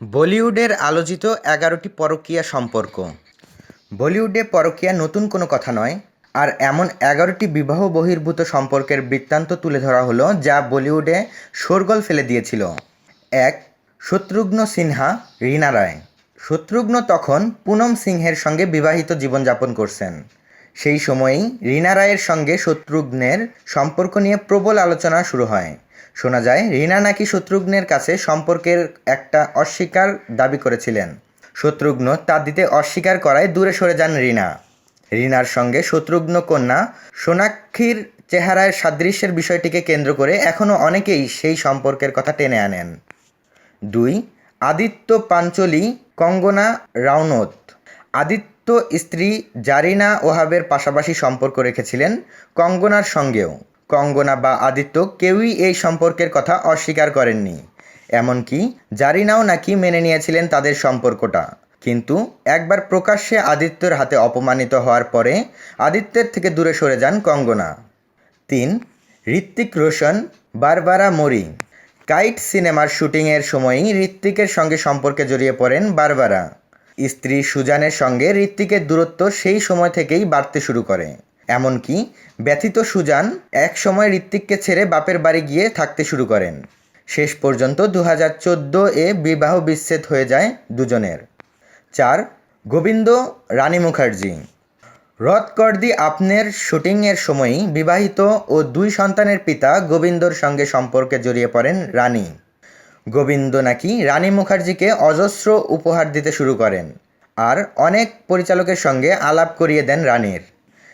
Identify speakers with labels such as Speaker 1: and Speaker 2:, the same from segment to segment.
Speaker 1: বলিউডের আলোচিত এগারোটি পরকীয়া সম্পর্ক। বলিউডে পরকীয়া নতুন কোনো কথা নয়, আর এমন এগারোটি বিবাহ বহির্ভূত সম্পর্কের বৃত্তান্ত তুলে ধরা হলো যা বলিউডে শোরগোল ফেলে দিয়েছিল। এক, শত্রুঘ্ন সিনহা, রীনা রায়। শত্রুঘ্ন তখন পুনম সিংহের সঙ্গে বিবাহিত জীবনযাপন করছেন। সেই সময়েই রীনা রায়ের সঙ্গে শত্রুঘ্নের সম্পর্ক নিয়ে প্রবল আলোচনা শুরু হয়। শোনা যায়, রিনা নাকি শত্রুঘ্নের কাছে সম্পর্কের একটা অস্বীকার দাবি করেছিলেন। শত্রুঘ্ন তা দিতে অস্বীকার করায় দূরে সরে যান রিনা। রিনার সঙ্গে শত্রুঘ্ন কন্যা সোনাক্ষীর চেহারায় সাদৃশ্যের বিষয়টিকে কেন্দ্র করে এখনও অনেকেই সেই সম্পর্কের কথা টেনে আনেন। দুই, আদিত্য পাঞ্চলি, কঙ্গনা রাউনত আদিত্য স্ত্রী জারিনা ওহাবের পাশাপাশি সম্পর্ক রেখেছিলেন কঙ্গনার সঙ্গেও। কঙ্গনা বা আদিত্য কেউই এই সম্পর্কের কথা অস্বীকার করেননি। এমনকি জারিনাও নাকি মেনে নিয়েছিলেন তাদের সম্পর্কটা। কিন্তু একবার প্রকাশ্যে আদিত্যর হাতে অপমানিত হওয়ার পরে আদিত্যের থেকে দূরে সরে যান কঙ্গনা। তিন Hrithik Roshan, Barbara Mori. Kite সিনেমার শুটিংয়ের সময়ই ঋত্বিকের সঙ্গে সম্পর্কে জড়িয়ে পড়েন বারবারা। স্ত্রী সুজানের সঙ্গে ঋত্বিকের দূরত্ব সেই সময় থেকেই বাড়তে শুরু করে। এমনকি ব্যথিত সুজান এক সময় ঋত্বিককে ছেড়ে বাপের বাড়ি গিয়ে থাকতে শুরু করেন। শেষ পর্যন্ত দু হাজার চোদ্দ এ বিবাহ বিচ্ছেদ হয়ে যায় দুজনের। চার, গোবিন্দ রানী মুখার্জি। রথ করদি আপনের শুটিংয়ের সময়ই বিবাহিত ও দুই সন্তানের পিতা গোবিন্দর সঙ্গে সম্পর্কে জড়িয়ে পড়েন রানী। গোবিন্দ নাকি রানী মুখার্জিকে অজস্র উপহার দিতে শুরু করেন। আর অনেক পরিচালকের সঙ্গে আলাপ করিয়ে দেন রানীর।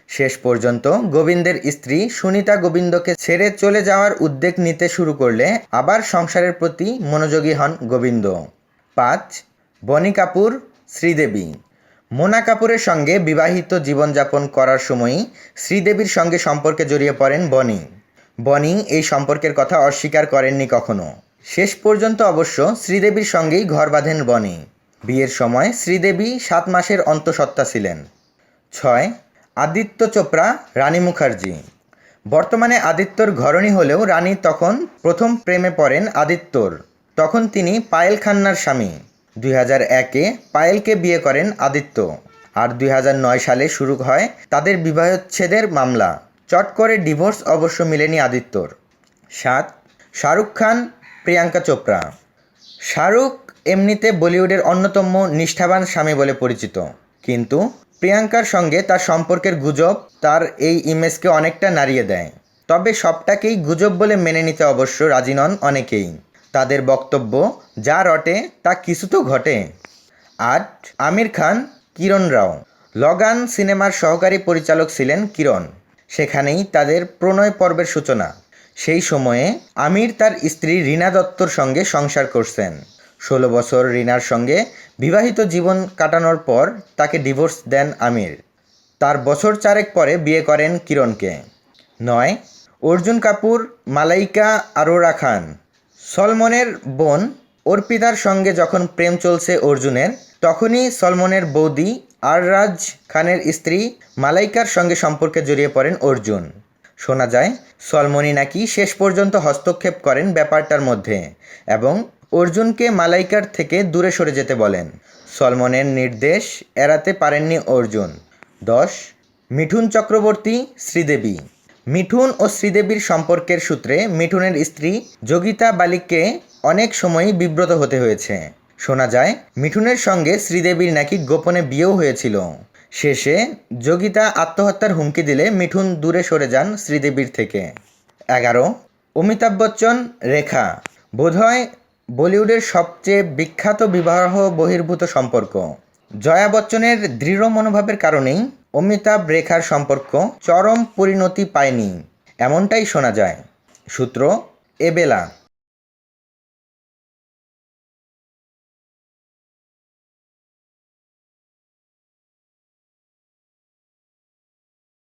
Speaker 1: শেষ পর্যন্ত গোবিন্দের স্ত্রী সুনিতা গোবিন্দকে ছেড়ে চলে যাওয়ার উদ্যোগ নিতে শুরু করলে আবার সংসারের প্রতি মনোযোগী হন গোবিন্দ। পাঁচ, বনি কাপুর, শ্রীদেবী। মোনা কাপুরের সঙ্গে বিবাহিত জীবনযাপন করার সময়ই শ্রীদেবীর সঙ্গে সম্পর্কে জড়িয়ে পড়েন বনি। বনি এই সম্পর্কের কথা অস্বীকার করেননি কখনো। শেষ পর্যন্ত অবশ্য শ্রীদেবীর সঙ্গেই ঘর বাঁধেন বনি। বিয়ের সময় শ্রীদেবী সাত মাসের অন্তঃসত্ত্বা ছিলেন। ছয় আদিত্য চোপড়া, রানী মুখার্জি। বর্তমানে আদিত্যর ঘরণী হলেও রানী তখন প্রথম প্রেমে পড়েন আদিত্যর। তখন তিনি পায়েল খান্নার স্বামী। দুই হাজার একে পায়েলকে বিয়ে করেন আদিত্য। আর দুই হাজার নয় সালে শুরু হয় তাদের বিবাহচ্ছেদের মামলা। চট করে ডিভোর্স অবশ্য মিলেনি আদিত্যর। সাত, শাহরুখ খান, প্রিয়াঙ্কা চোপড়া। শাহরুখ এমনিতে বলিউডের অন্যতম নিষ্ঠাবান স্বামী বলে পরিচিত। কিন্তু প্রিয়াঙ্কার সঙ্গে তার সম্পর্কের গুজব তার এই ইমেজকে অনেকটা নাড়িয়ে দেয়। তবে সবটাকেই গুজব বলে মেনে নিতে অবশ্য রাজি নন অনেকেই। তাদের বক্তব্য, যা রটে, তা কিছু তো ঘটে। আট আমির খান, কিরণ রাও। লগান সিনেমার সহকারী পরিচালক ছিলেন কিরণ। সেখানেই তাদের প্রণয় পর্বের সূচনা। সেই সময়ে আমির তার স্ত্রী রীনা দত্তর সঙ্গে সংসার করছেন। ষোলো বছর রিনার সঙ্গে বিবাহিত জীবন কাটানোর পর তাকে ডিভোর্স দেন আমির। তার বছর চারেক পরে বিয়ে করেন কিরণকে। নয়, অর্জুন কাপুর, মালাইকা আরোরা খান। সলমনের বোন অর্পিতার সঙ্গে যখন প্রেম চলছে অর্জুনের, তখনই সলমনের বৌদি আররাজ খানের স্ত্রী মালাইকার সঙ্গে সম্পর্কে জড়িয়ে পড়েন অর্জুন। শোনা যায় সলমনি নাকি শেষ পর্যন্ত হস্তক্ষেপ করেন ব্যাপারটার মধ্যে এবং অর্জুনকে মালাইকার থেকে দূরে সরে যেতে বলেন। সলমনের নির্দেশ এড়াতে পারেননি অর্জুন। দশ, মিঠুন চক্রবর্তী শ্রীদেবী। মিঠুন ও শ্রীদেবীর সম্পর্কের সূত্রে মিঠুনের স্ত্রী যোগিতা বালিককে অনেক সময়ই বিব্রত হতে হয়েছে। শোনা যায়, মিঠুনের সঙ্গে শ্রীদেবীর নাকি গোপনে বিয়েও হয়েছিল। শেষে যোগিতা আত্মহত্যার হুমকি দিলে মিঠুন দূরে সরে যান শ্রীদেবীর থেকে। এগারো, অমিতাভ বচ্চন, রেখা। বোধহয় বলিউডের সবচেয়ে বিখ্যাত বিবাহ বহির্ভূত সম্পর্ক। জয়া বচ্চনের দৃঢ় মনোভাবের কারণেই অমিতাভ রেখার সম্পর্ক চরম পরিণতি পায়নি। এমনটাই শোনা যায়। সূত্র এবেলা।